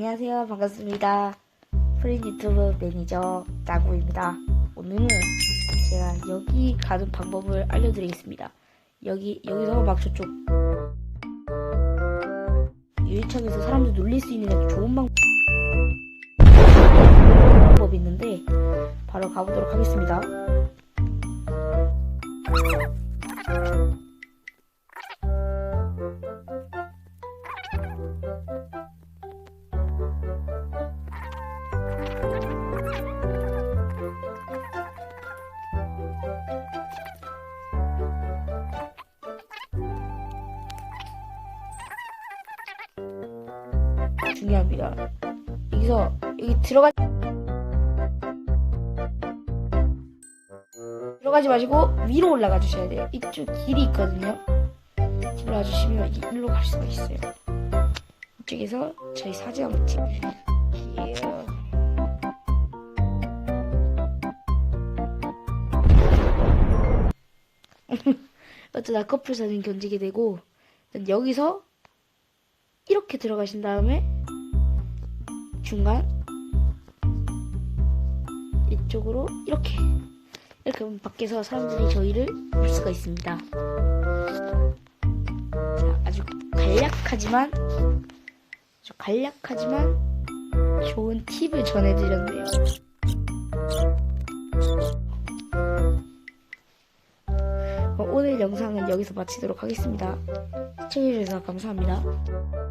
안녕하세요. 반갑습니다. 프린 유튜브 매니저 나구입니다. 오늘은 제가 여기 가는 방법을 알려드리겠습니다. 여기, 여기서 막 저쪽 유리창에서 사람들 놀릴 수 있는 좋은 방- 방법이 있는데 바로 가보도록 하겠습니다. 중요합니다. 여기서 여기 들어가 들어가지 마시고 위로 올라가 주셔야 돼요. 이쪽 길이 있거든요. 올라와 주시면 이- 일로 갈 수가 있어요. 이쪽에서 저희 사진 한번 찍을게요. 어쩌다 커플 사진 견지게 되고 여기서 이렇게 들어가신 다음에 중간 이쪽으로 이렇게 이렇게 하면 밖에서 사람들이 저희를 볼 수가 있습니다. 자, 아주 간략하지만 아주 간략하지만 좋은 팁을 전해드렸네요. 어, 오늘 영상은 여기서 마치도록 하겠습니다. 시청해주셔서 감사합니다.